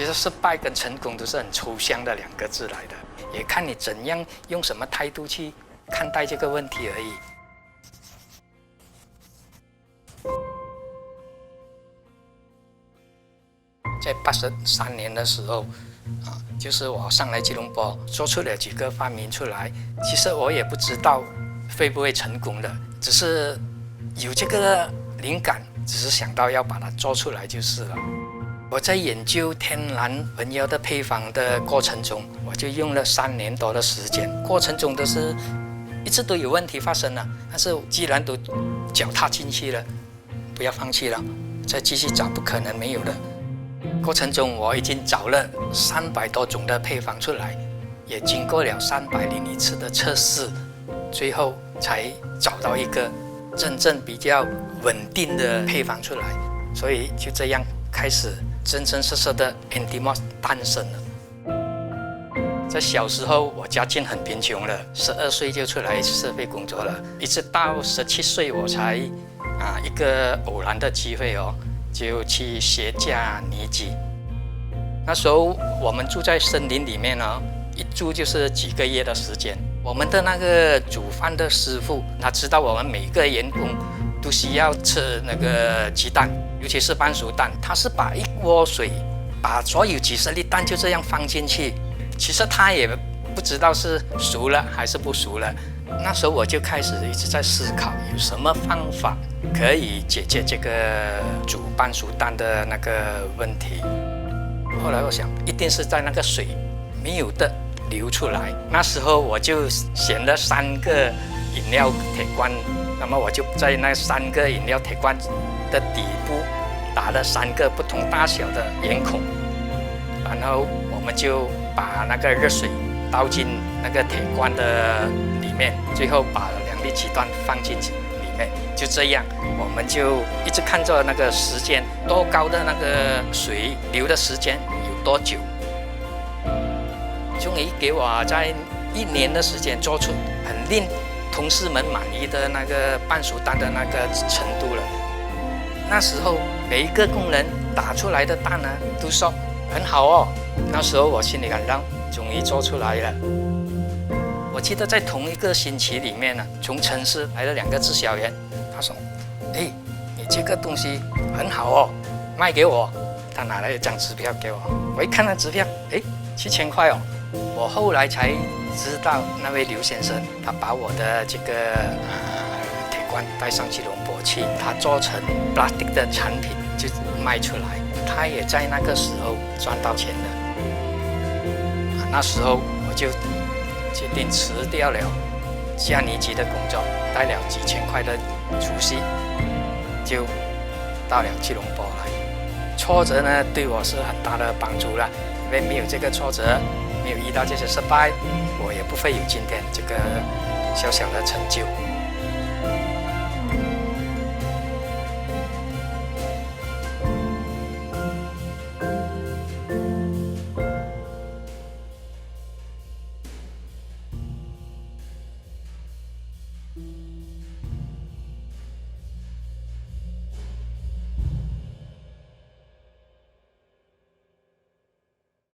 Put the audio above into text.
其实失败跟成功都是很抽象的两个字来的，也看你怎样用什么态度去看待这个问题而已。在八十三年的时候，啊，就是我上来吉隆坡，做出了几个发明出来。其实我也不知道会不会成功的，只是有这个灵感，只是想到要把它做出来就是了。我在研究天然蚊药的配方的过程中，我就用了三年多的时间。过程中都是一直都有问题发生了，但是既然都脚踏进去了，不要放弃了，再继续找，不可能没有的。过程中，我已经找了三百多种的配方出来，也经过了三百零一次的测试，最后才找到一个真正比较稳定的配方出来。所以就这样开始真真实实的 Antimos 诞生了。在小时候，我家境很贫穷了，十二岁就出来社会工作了，一直到十七岁我才啊一个偶然的机会哦。就去学架泥机。那时候我们住在森林里面呢，一住就是几个月的时间。我们的那个煮饭的师傅，他知道我们每个员工都需要吃那个鸡蛋，尤其是半熟蛋。他是把一锅水，把所有几十粒蛋就这样放进去。其实他也不知道是熟了还是不熟了。那时候我就开始一直在思考，有什么方法可以解决这个煮半熟蛋的那个问题。后来我想，一定是在那个水没有的流出来。那时候我就选了三个饮料铁罐，那么我就在那三个饮料铁罐的底部打了三个不同大小的圆孔，然后我们就把那个热水倒进那个铁罐的里。面，最后把两粒鸡蛋放进去里面，就这样，我们就一直看着那个时间多高的那个水流的时间有多久。终于给我在一年的时间做出很令同事们满意的那个半熟蛋的那个程度了。那时候每一个工人打出来的蛋呢，都说很好哦。那时候我心里感到，终于做出来了。我记得在同一个星期里面呢，从城市来了两个滞销员，他说：“哎，你这个东西很好哦，卖给我。”他拿了一张支票给我，我一看那支票，哎，七千块哦。我后来才知道，那位刘先生他把我的这个呃铁罐带上吉隆坡去，他做成 plastic 的产品就卖出来，他也在那个时候赚到钱了。那时候我就。决定辞掉了加尼基的工作，带了几千块的储蓄，就到了吉隆坡来。挫折呢，对我是很大的帮助了，因为没有这个挫折，没有遇到这些失败，我也不会有今天这个小小的成就。